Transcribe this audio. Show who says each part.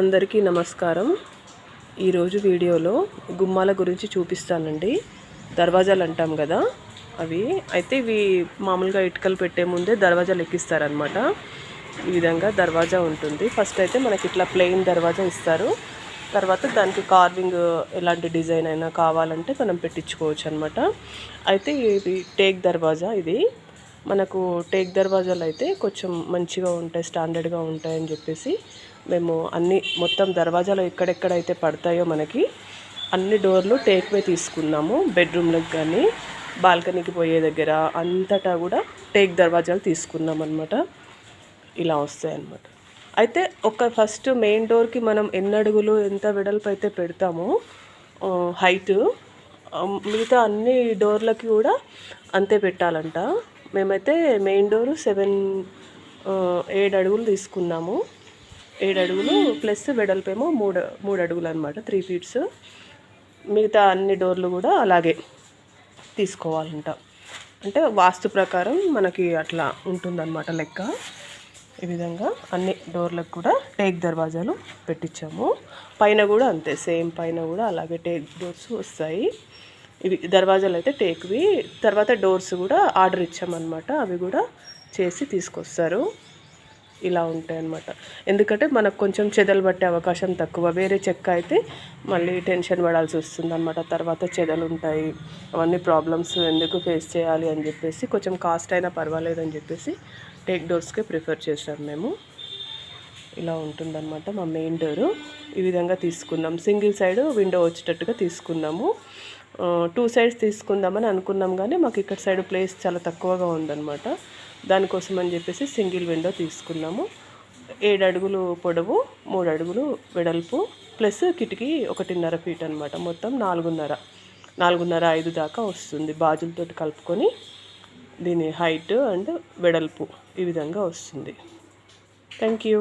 Speaker 1: అందరికీ నమస్కారం. ఈరోజు వీడియోలో గుమ్మాల గురించి చూపిస్తానండి. దర్వాజాలు అంటాం కదా అవి. అయితే ఇవి మామూలుగా ఇటుకలు పెట్టే ముందే దర్వాజాలు ఎక్కిస్తారనమాట ఈ విధంగా దర్వాజా ఉంటుంది. ఫస్ట్ అయితే మనకి ఇట్లా ప్లెయిన్ దర్వాజా ఇస్తారు. తర్వాత దానికి కార్వింగ్ ఎలాంటి డిజైన్ అయినా కావాలంటే మనం పెట్టించుకోవచ్చు అనమాట అయితే ఇది టేక్ దర్వాజా ఇది. మనకు టేక్ దర్వాజాలు అయితే కొంచెం మంచిగా ఉంటాయి స్టాండర్డ్గా ఉంటాయని చెప్పేసి మేము అన్ని మొత్తం దర్వాజాలు ఎక్కడెక్కడైతే పడతాయో మనకి అన్ని డోర్లు టేక్వే తీసుకున్నాము. బెడ్రూమ్లకు కానీ బాల్కనీకి పోయే దగ్గర అంతటా కూడా టేక్ దర్వాజాలు తీసుకున్నాం అనమాట ఇలా వస్తాయి అన్నమాట. అయితే ఒక ఫస్ట్ మెయిన్ డోర్కి మనం ఎన్ని అడుగులు ఎంత వెడల్పు అయితే పెడతామో హైట్ మిగతా అన్ని డోర్లకి కూడా అంతే పెట్టాలంట. మేమైతే మెయిన్ డోరు సెవెన్ ఏడు అడుగులు తీసుకున్నాము. ఏడు అడుగులు ప్లస్ వెడల్పేమో మూడు మూడు అడుగులు అనమాట త్రీ ఫీట్స్. మిగతా అన్ని డోర్లు కూడా అలాగే తీసుకోవాలంట. అంటే వాస్తు ప్రకారం మనకి అట్లా ఉంటుందన్నమాట లెక్క. ఈ విధంగా అన్ని డోర్లకు కూడా టేక్ దర్వాజాలు పెట్టించాము. పైన కూడా అంతే సేమ్ పైన కూడా అలాగే టేక్ డోర్స్ వస్తాయి. ఇవి దర్వాజాలు అయితే టేక్వి తర్వాత డోర్స్ కూడా ఆర్డర్ ఇచ్చామన్నమాట. అవి కూడా చేసి తీసుకొస్తారు. ఇలా ఉంటాయి అన్నమాట ఎందుకంటే మనకు కొంచెం చెదలు పట్టే అవకాశం తక్కువ. వేరే చెక్క అయితే మళ్ళీ టెన్షన్ పడాల్సి వస్తుంది అనమాట తర్వాత చెదలు ఉంటాయి. అవన్నీ ప్రాబ్లమ్స్ ఎందుకు ఫేస్ చేయాలి అని చెప్పేసి కొంచెం కాస్ట్ అయినా పర్వాలేదు అని చెప్పేసి టేక్ డోర్స్కే ప్రిఫర్ చేసాం మేము. ఇలా ఉంటుందన్నమాట మా మెయిన్ డోరు. ఈ విధంగా తీసుకున్నాం. సింగిల్ సైడ్ విండో వచ్చేటట్టుగా తీసుకున్నాము. టూ సైడ్స్ తీసుకుందామని అనుకున్నాం కానీ మాకు ఇక్కడ సైడ్ ప్లేస్ చాలా తక్కువగా ఉందన్నమాట. దానికోసం అని చెప్పేసి సింగిల్ విండో తీసుకున్నాము. ఏడు అడుగులు పొడవు మూడు అడుగులు వెడల్పు ప్లస్ కిటికీ ఒకటిన్నర ఫీట్ అనమాట మొత్తం నాలుగున్నర నాలుగున్నర ఐదు దాకా వస్తుంది. బాజులతో కలుపుకొని దీని హైట్ అండ్ వెడల్పు ఈ విధంగా వస్తుంది. Thank you.